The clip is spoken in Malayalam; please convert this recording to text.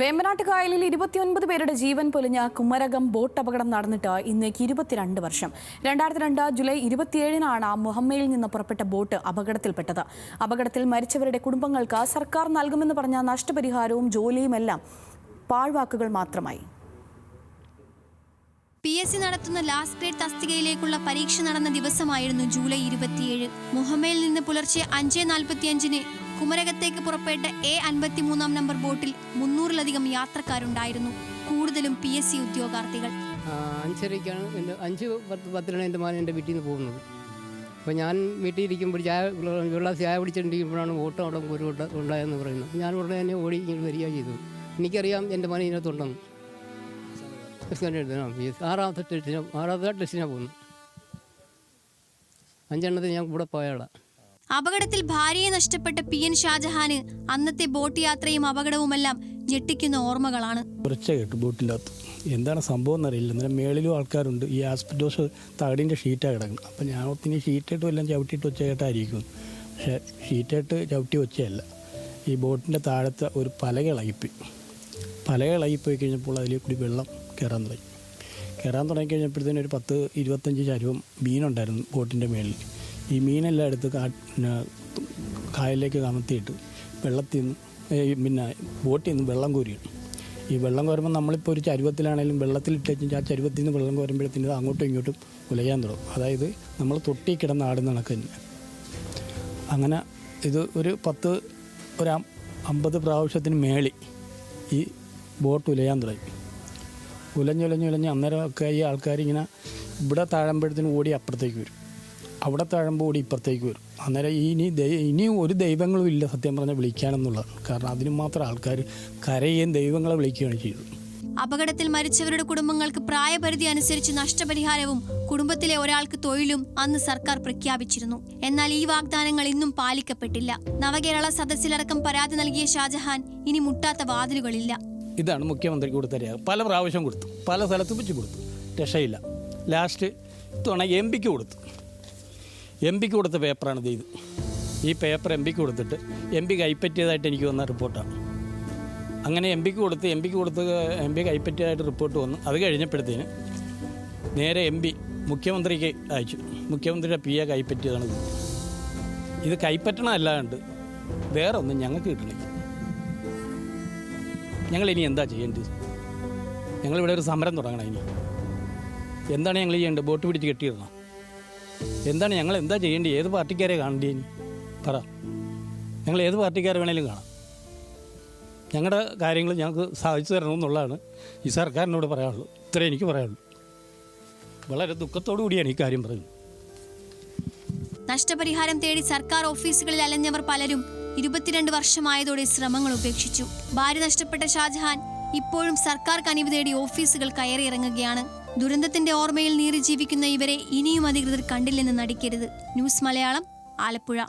വേമ്പനാട്ട് കായലിൽ ഇരുപത്തിയൊൻപത് പേരുടെ ജീവൻ പൊലിഞ്ഞ കുമരകം ബോട്ട് അപകടം നടന്നിട്ട് ഇന്നേക്ക് ഇരുപത്തിരണ്ട് വർഷം. രണ്ടായിരത്തി രണ്ട് ജൂലൈ ഇരുപത്തിയേഴിനാണ് മുഹമ്മയിൽ നിന്ന് പുറപ്പെട്ട ബോട്ട് അപകടത്തിൽപ്പെട്ടത്. അപകടത്തിൽ മരിച്ചവരുടെ കുടുംബങ്ങൾക്ക് സർക്കാർ നൽകുമെന്ന് പറഞ്ഞ നഷ്ടപരിഹാരവും ജോലിയുമെല്ലാം പാഴ്വാക്കുകൾ മാത്രമായി. പി എസ് സി നടത്തുന്ന ലാസ്റ്റ് ഗ്രേഡ് തസ്തികയിലേക്കുള്ള പരീക്ഷ നടന്ന ദിവസമായിരുന്നു ജൂലൈ ഇരുപത്തിയേഴ്. മുഹമ്മയിൽ നിന്ന് പുലർച്ചെ അഞ്ച് നാൽപ്പത്തിയഞ്ചിന് കുമരകത്തേക്ക് പുറപ്പെട്ട എ അൻപത്തിമൂന്നാം നമ്പർ ബോട്ടിൽ മുന്നൂറിലധികം യാത്രക്കാരുണ്ടായിരുന്നു. കൂടുതലും പി എസ് സി ഉദ്യോഗാർത്ഥികൾ. അഞ്ചരയ്ക്കാണ് എന്റെ അഞ്ച് പത്ത് പത്തിനാണ് എന്റെ മകൻ എന്റെ വീട്ടിൽ നിന്ന് പോകുന്നത്. അപ്പോൾ ഞാൻ വീട്ടിൽ ഇരിക്കുമ്പോൾ ചായ വെള്ളാസ് ചായ പിടിച്ചിട്ടിരിക്കുമ്പോഴാണ് ഓട്ടം അവിടെ ഒരു ഉണ്ടായെന്ന് പറയുന്നത്. ഞാൻ ഉടനെ തന്നെ ഓടി ഇങ്ങനെ വരിക ചെയ്തു എനിക്കറിയാം എന്റെ മകൻ ഇതിനകത്തുണ്ടെന്ന് ആറാമത്തെ ആറാമത്തെ ടെസ്റ്റിനാണ് പോകുന്നത്. അഞ്ചെണ്ണത്തിന് ഞാൻ കൂടെ പോയാളാണ് അപകടത്തിൽ ഭാര്യയെ നഷ്ടപ്പെട്ട പി എൻ ഷാജഹാന് അന്നത്തെ ബോട്ട് യാത്രയും അപകടവുമെല്ലാം ഞെട്ടിക്കുന്ന ഓർമ്മകളാണ്. ഉറച്ച കേട്ടു ബോട്ടിനകത്ത്. എന്താണ് സംഭവം എന്നറിയില്ല. അന്നേരം മേളിലും ആൾക്കാരുണ്ട്. ഈ ആസ്പെറ്റോസ് തകടിന്റെ ഷീറ്റാണ് കിടക്കുന്നത്. അപ്പം ഞാൻ ഒത്തിരി ഷീറ്റായിട്ട് വല്ലതും ചവിട്ടിയിട്ട് ഒച്ച കേട്ടായിരിക്കും പക്ഷേ ഷീറ്റായിട്ട് ചവിട്ടി ഒച്ചയല്ല. ഈ ബോട്ടിന്റെ താഴത്തെ ഒരു പലക ഇളകിപ്പോയി. പലക ഇളകിപ്പോയി കഴിഞ്ഞപ്പോൾ അതിൽ കൂടി വെള്ളം കയറാൻ തുടങ്ങി. കയറാൻ തുടങ്ങി കഴിഞ്ഞപ്പോഴത്തേനും ഒരു പത്ത് ഇരുപത്തഞ്ച് ചരുവം മീനുണ്ടായിരുന്നു ബോട്ടിന്റെ മേളിൽ. ഈ മീനെല്ലാം എടുത്ത് കാ പിന്നെ കായലിലേക്ക് കമത്തിയിട്ട് വെള്ളത്തിൽ നിന്ന് പിന്നെ ബോട്ടിൽ നിന്ന് വെള്ളം കോരിയാണ് ഈ വെള്ളം കോരുമ്പോൾ നമ്മളിപ്പോൾ ഒരു ചരുവത്തിലാണെങ്കിലും വെള്ളത്തിലിട്ട് വെച്ചാൽ ആ ചരുവത്തിൽ നിന്ന് വെള്ളം കോരുമ്പോഴത്തേനും അങ്ങോട്ടും ഇങ്ങോട്ടും ഉലയാൻ തുടങ്ങും. അതായത് നമ്മൾ തൊട്ടി കിടന്ന ആട് കണക്ക് തന്നെ അങ്ങനെ ഇത് ഒരു പത്ത് ഒരു അമ്പത് പ്രാവശ്യത്തിന് മേളി ഈ ബോട്ട് ഉലയാൻ തുടങ്ങി. ഉലഞ്ഞുലഞ്ഞുലഞ്ഞ് അന്നേരമൊക്കെ ഈ ആൾക്കാർ ഇങ്ങനെ ഇവിടെ താഴുമ്പോഴത്തേനും ഓടി അപ്പുറത്തേക്ക് വരും. അവിടെ താഴുമ്പോൾ കൂടി ഇപ്പുറത്തേക്ക് വരും. അന്നേരം ഇനി ഇനിയും ഒരു ദൈവങ്ങളും ഇല്ല സത്യം പറഞ്ഞാൽ വിളിക്കാനെന്നുള്ളതാണ് കാരണം അതിന് മാത്രം ആൾക്കാർ കരയുകയും ദൈവങ്ങളെ വിളിക്കുകയാണ് ചെയ്തത് അപകടത്തിൽ മരിച്ചവരുടെ കുടുംബങ്ങൾക്ക് പ്രായപരിധി അനുസരിച്ച് നഷ്ടപരിഹാരവും കുടുംബത്തിലെ ഒരാൾക്ക് തൊഴിലും അന്ന് സർക്കാർ പ്രഖ്യാപിച്ചിരുന്നു. എന്നാൽ ഈ വാഗ്ദാനങ്ങൾ ഇന്നും പാലിക്കപ്പെട്ടില്ല. നവകേരള സദസ്സിലടക്കം പരാതി നൽകിയ ഷാജഹാൻ ഇനി മുട്ടാത്ത വാതിലുകളില്ല. ഇതാണ് മുഖ്യമന്ത്രി കൊടുത്ത രേഖ. പല പ്രാവശ്യം കൊടുത്തു. പല സ്ഥലത്തും വെച്ച് കൊടുത്തു. രക്ഷയില്ല. ലാസ്റ്റ് തുണ എം പിക്ക് കൊടുത്തു. എം പിക്ക് കൊടുത്ത പേപ്പറാണ് ഇത്. ഈ പേപ്പർ എം പിക്ക് കൊടുത്തിട്ട് എം പി കൈപ്പറ്റിയതായിട്ട് എനിക്ക് വന്ന റിപ്പോർട്ടാണ്. അങ്ങനെ എം പിക്ക് കൊടുത്ത് എം പിക്ക് കൊടുത്ത് എം പി കൈപ്പറ്റിയതായിട്ട് റിപ്പോർട്ട് വന്നു. അത് കഴിഞ്ഞപ്പോഴത്തേന് നേരെ എം പി മുഖ്യമന്ത്രിക്ക് അയച്ചു. മുഖ്യമന്ത്രിയുടെ പി എ കൈപ്പറ്റിയതാണ് ഇത്. ഇത് കൈപ്പറ്റണമല്ലാണ്ട് വേറെ ഒന്നും ഞങ്ങൾക്ക് കിട്ടണില്ല. ഞങ്ങൾ ഇനി എന്താ ചെയ്യേണ്ടത്? ഞങ്ങളിവിടെ ഒരു സമരം തുടങ്ങണം ഇനി. എന്താണ് ഞങ്ങൾ ചെയ്യേണ്ടത്? ബോട്ട് പിടിച്ച് കെട്ടിയിടണം? എന്താണ് ഞങ്ങൾ എന്താ ചെയ്യേണ്ടത് ഏത് പാർട്ടിക്കാരെ കാണേണ്ടി? പറ. ഞങ്ങൾ ഏത് പാർട്ടിക്കാരെ വേണേലും കാണാം. ഞങ്ങളുടെ കാര്യങ്ങൾ ഞങ്ങൾക്ക് സാധിച്ചു തരണമെന്നുള്ളതാണ് ഈ സർക്കാരിനോട് പറയാനുള്ളൂ. ഇത്രേ എനിക്ക് പറയാനുള്ളൂ. വളരെ ദുഃഖത്തോടു കൂടിയാണ് ഈ കാര്യം പറയുന്നത്. നഷ്ടപരിഹാരം തേടി സർക്കാർ ഓഫീസുകളിൽ അലഞ്ഞവർ പലരും ഇരുപത്തിരണ്ട് വർഷമായതോടെ ശ്രമങ്ങൾ ഉപേക്ഷിച്ചു. ഭാര്യ നഷ്ടപ്പെട്ട ഷാജഹാൻ ഇപ്പോഴും സർക്കാർ കനിവ് തേടി ഓഫീസുകൾ കയറിയിറങ്ങുകയാണ്. ദുരന്തത്തിന്റെ ഓർമ്മയിൽ നീറി ജീവിക്കുന്ന ഇവരെ ഇനിയും അധികൃതർ കണ്ടില്ലെന്ന് നടിക്കരുത്. ന്യൂസ് മലയാളം ആലപ്പുഴ.